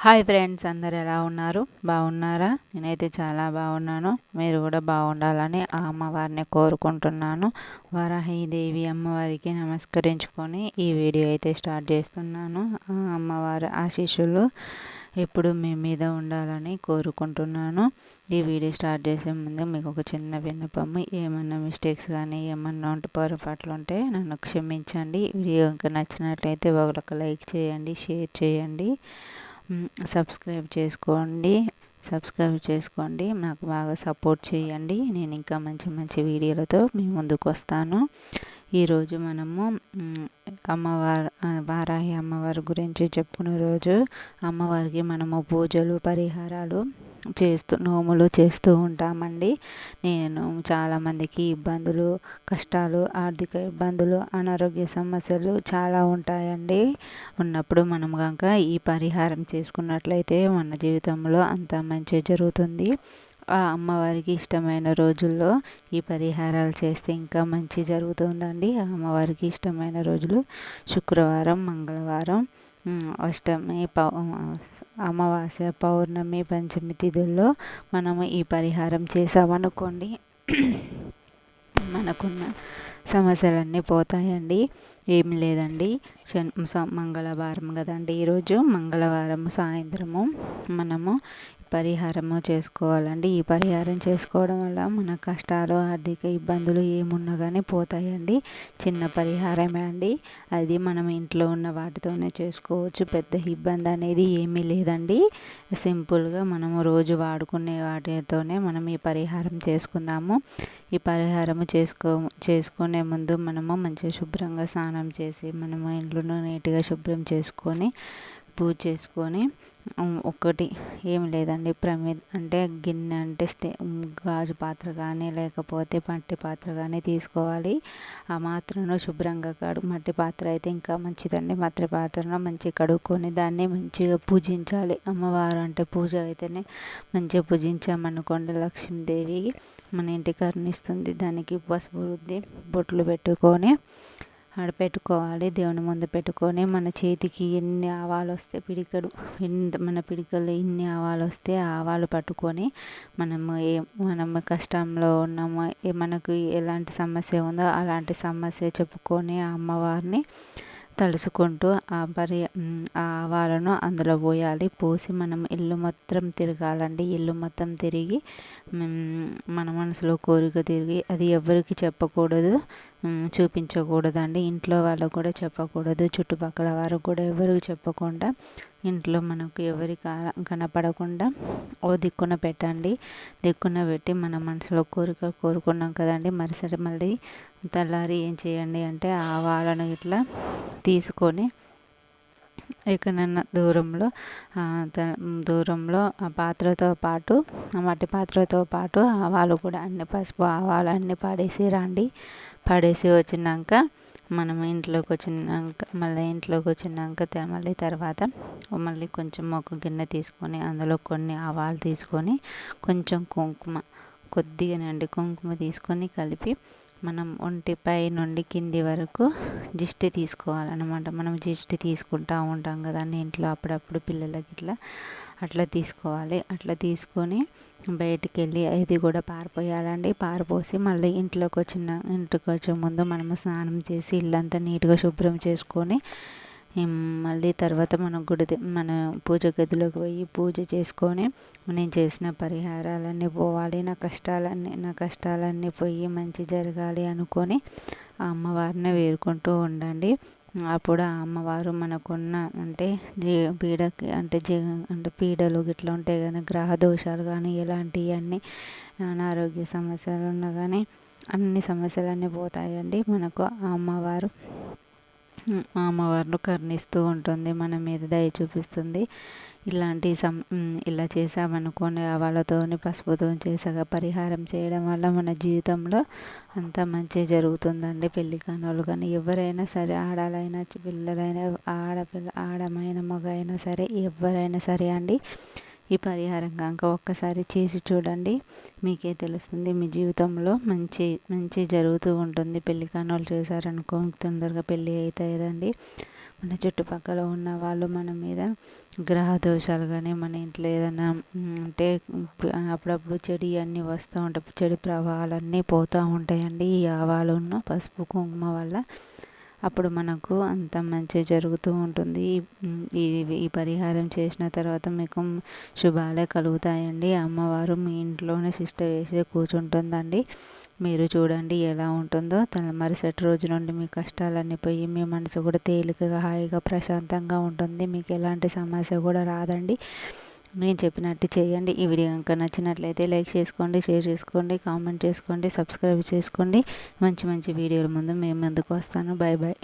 Hi friends అందరు ఎలా ఉన్నారు? బాగున్నారా? నేనైతే చాలా బాగున్నాను. మీరు కూడా బాగుండాలని ఆ అమ్మవారిని కోరుకుంటున్నాను. వరాహీదేవి అమ్మవారికి నమస్కరించుకొని ఈ వీడియో అయితే స్టార్ట్ చేస్తున్నాను. ఆ అమ్మవారి ఆశీస్సులు ఎప్పుడు మీ మీద ఉండాలని కోరుకుంటున్నాను. ఈ వీడియో స్టార్ట్ చేసే ముందు మీకు ఒక చిన్న విన్నపం. ఏమన్నా మిస్టేక్స్ కానీ ఏమన్నా ఉంటే పొరపాట్లు ఉంటే నన్ను క్షమించండి. వీడియో ఇంకా నచ్చినట్లయితే ఒక లైక్ చేయండి షేర్ చేయండి. సబ్స్క్రైబ్ చేసుకోండి. సబ్స్క్రైబ్ చేసుకోండి. నాకు బాగా సపోర్ట్ చేయండి. నేను ఇంకా మంచి మంచి వీడియోలతో మీ ముందుకు వస్తాను. ఈరోజు మనము అమ్మవారు వారాహి అమ్మవారి గురించి చెప్పుకునే రోజు అమ్మవారికి మనము పూజలు పరిహారాలు చేస్తూ నోములు చేస్తూ ఉంటామండి. నేను చాలామందికి ఇబ్బందులు కష్టాలు ఆర్థిక ఇబ్బందులు అనారోగ్య సమస్యలు చాలా ఉంటాయండి. ఉన్నప్పుడు మనం కనుక ఈ పరిహారం చేసుకున్నట్లయితే మన జీవితంలో అంత మంచి జరుగుతుంది. ఆ అమ్మవారికి ఇష్టమైన రోజుల్లో ఈ పరిహారాలు చేస్తే ఇంకా మంచి జరుగుతుందండి. ఆ అమ్మవారికి ఇష్టమైన రోజులు శుక్రవారం మంగళవారం అష్టమి పౌ అమావాస్య పౌర్ణమి పంచమి తిథుల్లో మనము ఈ పరిహారం చేసామనుకోండి మనకున్న సమస్యలన్నీ పోతాయండి. ఏం లేదండి. శన్ మంగళవారం కదండి ఈరోజు. మంగళవారం సాయంత్రము మనము పరిహారము చేసుకోవాలండి. ఈ పరిహారం చేసుకోవడం వల్ల మన కష్టాలు ఆర్థిక ఇబ్బందులు ఏమున్నా కానీ పోతాయండి. చిన్న పరిహారమే అండి. అది మనం ఇంట్లో ఉన్న వాటితోనే చేసుకోవచ్చు. పెద్ద ఇబ్బంది అనేది ఏమీ లేదండి. సింపుల్గా మనము రోజు వాడుకునే వాటితోనే మనం ఈ పరిహారం చేసుకుందాము. ఈ పరిహారము చేసుకో చేసుకునే ముందు మనము మంచిగా శుభ్రంగా స్నానం చేసి మనము ఇంట్లో నీట్గా శుభ్రం చేసుకొని పూజ చేసుకొని ఒకటి ఏం లేదండి. ప్రమి అంటే గిన్నె అంటే స్టే గాజు పాత్ర కానీ లేకపోతే మట్టి పాత్ర కానీ తీసుకోవాలి. ఆ మాత్రను శుభ్రంగా కడు మట్టి పాత్ర అయితే ఇంకా మంచిదండి. మట్టి పాత్రను మంచిగా కడుక్కొని దాన్ని మంచిగా పూజించాలి. అమ్మవారు అంటే పూజ అయితేనే మంచిగా పూజించామనుకోండి. లక్ష్మీదేవి మన ఇంటికి కరుణిస్తుంది దానికి పసుపు రుద్ది బొట్లు పెట్టుకొని ఆడ పెట్టుకోవాలి దేవుని ముందు పెట్టుకొని మన చేతికి ఎన్ని ఆవాలు వస్తే పిడికడు ఎంత మన పిడికలు ఎన్ని ఆవాలు వస్తే ఆవాలు పట్టుకొని మనము ఏ మనం కష్టంలో ఉన్నాము మనకు ఎలాంటి సమస్య ఉందో అలాంటి సమస్య చెప్పుకొని ఆ అమ్మవారిని తలుసుకుంటూ ఆ పరి ఆవాలను అందులో పోయాలి. పోసి మనం ఇల్లు మొత్తం తిరగాలండి. ఇల్లు మొత్తం తిరిగి మన మనసులో కోరిక తిరిగి అది ఎవరికి చెప్పకూడదు. చూపించకూడదండి. ఇంట్లో వాళ్ళకు కూడా చెప్పకూడదు. చుట్టుపక్కల వారికి కూడా ఎవరికి చెప్పకుండా ఇంట్లో మనకు ఎవరి కనపడకుండా ఓ దిక్కున పెట్టండి. దిక్కున పెట్టి మన మనసులో కోరిక కోరుకున్నాం కదండి. మరుసటి మళ్ళీ తెల్లారి ఏం చేయండి అంటే ఆవాలను ఇట్లా తీసుకొని ఎక్కడన్నా దూరంలో దూరంలో ఆ పాత్రతో పాటు మట్టి పాత్రతో పాటు ఆవాలు కూడా అన్ని పసుపు ఆవాలు అన్నీ పడేసి రండి. పడేసి వచ్చినాక మనం ఇంట్లోకి వచ్చినాక మళ్ళీ ఇంట్లోకి వచ్చినాక మళ్ళీ తర్వాత మళ్ళీ కొంచెం ఒక గిన్నె తీసుకొని అందులో కొన్ని ఆవాలు తీసుకొని కొంచెం కుంకుమ కొద్దిగానండి కుంకుమ తీసుకొని కలిపి మనం ఒంటిపై నుండి కింది వరకు జిష్టి తీసుకోవాలన్నమాట. మనం జిష్టి తీసుకుంటూ ఉంటాం కదా ఇంట్లో అప్పుడప్పుడు పిల్లలకి ఇట్లా అట్లా తీసుకోవాలి. అట్లా తీసుకొని బయటికి వెళ్ళి ఇది కూడా పారిపోయాలండి. పారిపోసి మళ్ళీ ఇంట్లోకి వచ్చిన ఇంటికి వచ్చే ముందు మనము స్నానం చేసి ఇల్లంతా నీట్గా శుభ్రం చేసుకొని మళ్ళీ తర్వాత మనం గుడి మన పూజ గదిలోకి పోయి పూజ చేసుకొని నేను చేసిన పరిహారాలన్నీ పోవాలి నా కష్టాలన్నీ నా కష్టాలన్నీ పోయి మంచి జరగాలి అనుకొని ఆ అమ్మవారిని వేరుకుంటూ ఉండండి. అప్పుడు ఆ అమ్మవారు మనకున్న అంటే పీడకి అంటే జీ అంటే పీడలు గిట్లా ఉంటాయి కానీ గ్రహ దోషాలు కానీ ఎలాంటివి అన్నీ అనారోగ్య సమస్యలు ఉన్నా కానీ అన్ని సమస్యలన్నీ పోతాయండి. మనకు ఆ అమ్మవారు అమ్మవారిని కరుణిస్తూ ఉంటుంది మన మీద దయ చూపిస్తుంది. ఇలాంటి సం ఇలా చేసామనుకోని వాళ్ళతోని పసుపుతో చేసాక పరిహారం చేయడం వల్ల మన జీవితంలో అంత మంచి జరుగుతుందండి. పెళ్ళి కానోళ్ళు కానీ ఎవరైనా సరే ఆడాలైనా పిల్లలైనా ఆడపిల్ల ఆడమైన మగ అయినా సరే ఎవరైనా సరే అండి ఈ పరిహారం కనుక ఒక్కసారి చేసి చూడండి. మీకే తెలుస్తుంది మీ జీవితంలో మంచి మంచి జరుగుతూ ఉంటుంది. పెళ్ళి కానోళ్ళు చేశారనుకో తొందరగా పెళ్ళి అవుతాయిదండి మన చుట్టుపక్కల ఉన్న వాళ్ళు మన మీద గ్రహ దోషాలు కానీ మన ఇంట్లో ఏదైనా అంటే అప్పుడప్పుడు చెడి అన్నీ వస్తూ ఉంటాయి. చెడు ప్రభావాలన్నీ పోతూ ఉంటాయండి ఈ ఆవాలున్న పసుపు కుంకుమ వల్ల. అప్పుడు మనకు అంత మంచి జరుగుతూ ఉంటుంది. ఈ ఈ పరిహారం చేసిన తర్వాత మీకు శుభాలే కలుగుతాయండి. అమ్మవారు మీ ఇంట్లోనే శిష్ట వేసి కూర్చుంటుందండి. మీరు చూడండి ఎలా ఉంటుందో. తన మరుసటి రోజు నుండి మీ కష్టాలన్నీ పోయి మీ మనసు కూడా తేలికగా హాయిగా ప్రశాంతంగా ఉంటుంది. మీకు ఎలాంటి సమస్య కూడా రాదండి. నేను చెప్పినట్టు చేయండి. ఈ వీడియో కనుక నచ్చినట్లయితే లైక్ చేసుకోండి షేర్ చేసుకోండి కామెంట్ చేసుకోండి సబ్స్క్రైబ్ చేసుకోండి. మంచి మంచి వీడియోల ముందు మేము ముందుకు వస్తాను. Bye bye